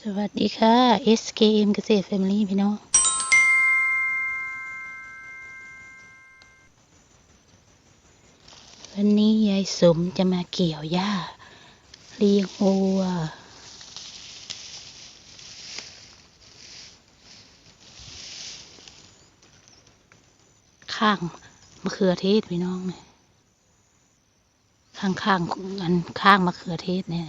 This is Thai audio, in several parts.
สวัสดีค่ะ SKM เกษตรแฟมิลี่พี่น้อง วันนี้ยายสมจะมาเกี่ยวหญ้าเลี้ยงวัว ข้างมะเขือเทศพี่น้องเนี่ยข้างข้างอันข้างมะเขือเทศเนี่ย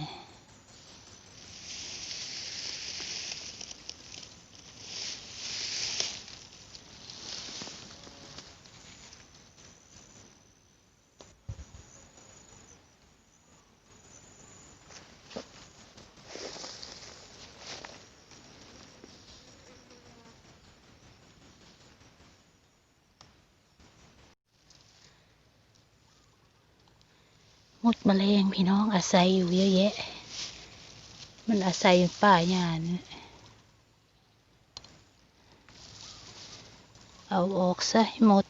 มดแมลงพี่น้องอาศัยอยู่เยอะแยะ มันอาศัยอยู่ป่าหญ้านี่เอาออกซะหมด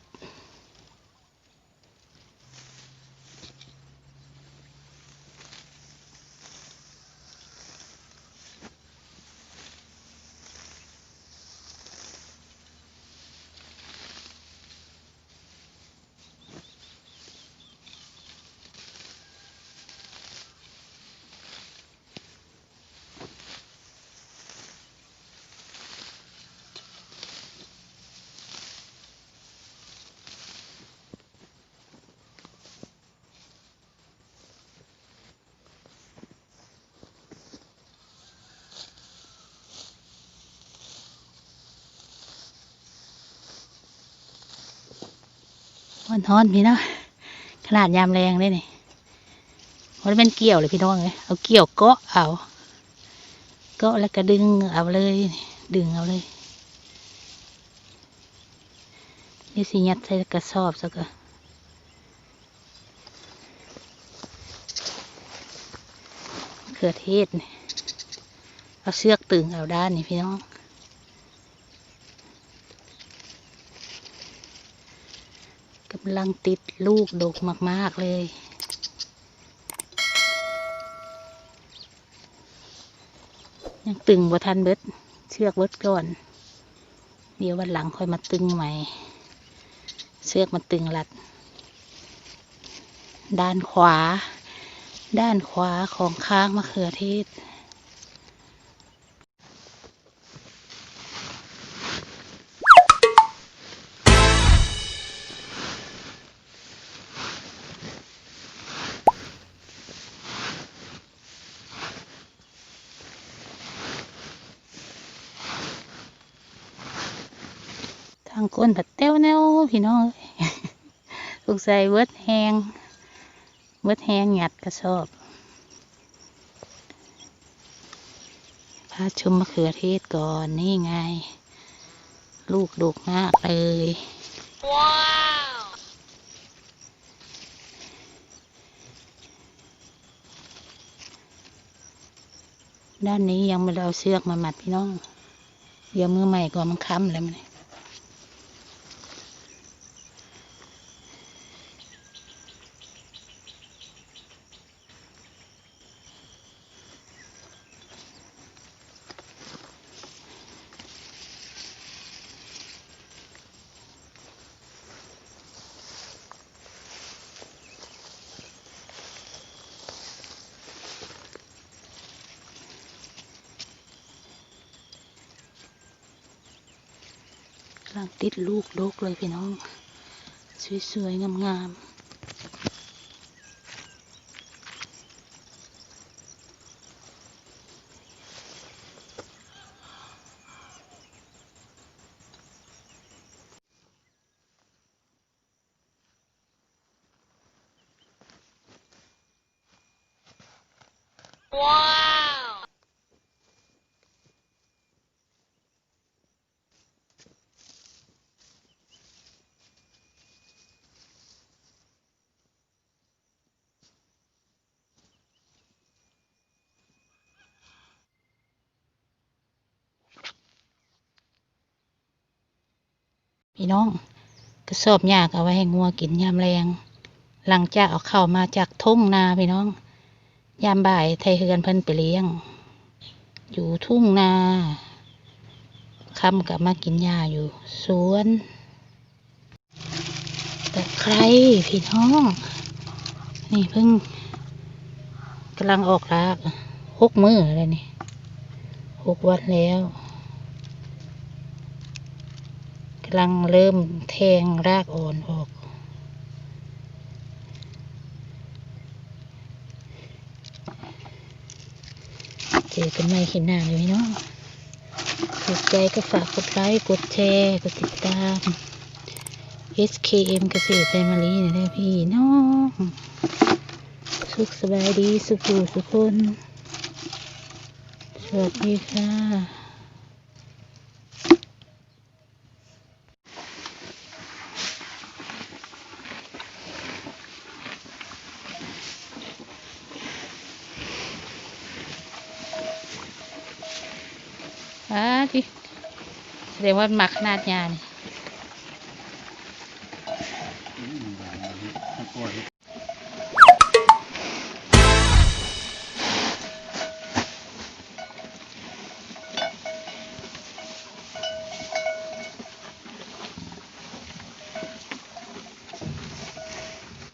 ฮ้อนๆพี่เนาะขนาดยามแรงเลยนี่มันเป็นเกี่ยวเลยพี่น้องเลยเอาเกี่ยวเกาะเอาเกาะแล้วก็ดึงเอาเลย ดึงเอาเลยนี่สิยัดใส่กระสอบซะก็เขือเทศนี่เอาเชือกตึงเอาด้านนี่พี่น้อง กำลังติดลูกดกมาก ๆ เลย ยังตึงบ่ทันเบิด เชือกเบิดก่อน เดี๋ยววันหลังค่อยมาตึงใหม่ เชือกมันตึงหลัด ด้านขวา ด้านขวาของค้างมะเขือเทศ ทางก้นผัดเต้วแนวพี่น้องเอ้ยสงสัยเวิร์ดแหงเวิร์ดแหงหยัดกระสอบพาชมมะเขือเทศก่อนนี่ไง ลูกดกมากเลย ว้าวด้านนี้ยังไม่ได้เอาเชือกมามัดพี่น้อง เดี๋ยวมือใหม่ก่อนมันค้ำเลยมันำลังติดลูกดกเลยพี่น้อง สวยๆ งามๆว้าว พี่น้องกระสอบยากเอาไว้ให้งัวกินยามแรง หลังจากเอาเข้ามาจากทุ่งนาพี่น้อง ยามบ่ายไทยเฮือนเพิ่นไปเลี้ยง อยู่ทุ่งนาค่ำกับมากินหญ้าอยู่สวนแตะไครพี่น้อง นี่เพิ่งกำลังออกรากหกมือแล้วนี่หกวันแล้วกำ ลังเริ่มแทงรากอ่อนออก เจอกันใหม่คลิปหน้าเลยพี่น้องถูกใจก็ฝากกดไลค์ กดแชร์ กดติดตาม SKM เกษตรแฟมิลี่นี่ได้พี่น้องสุขสบายดี สุขสุขคน สวัสดีค่ะ อ่าที่แสดงว่ามันหมักขนาดยานี่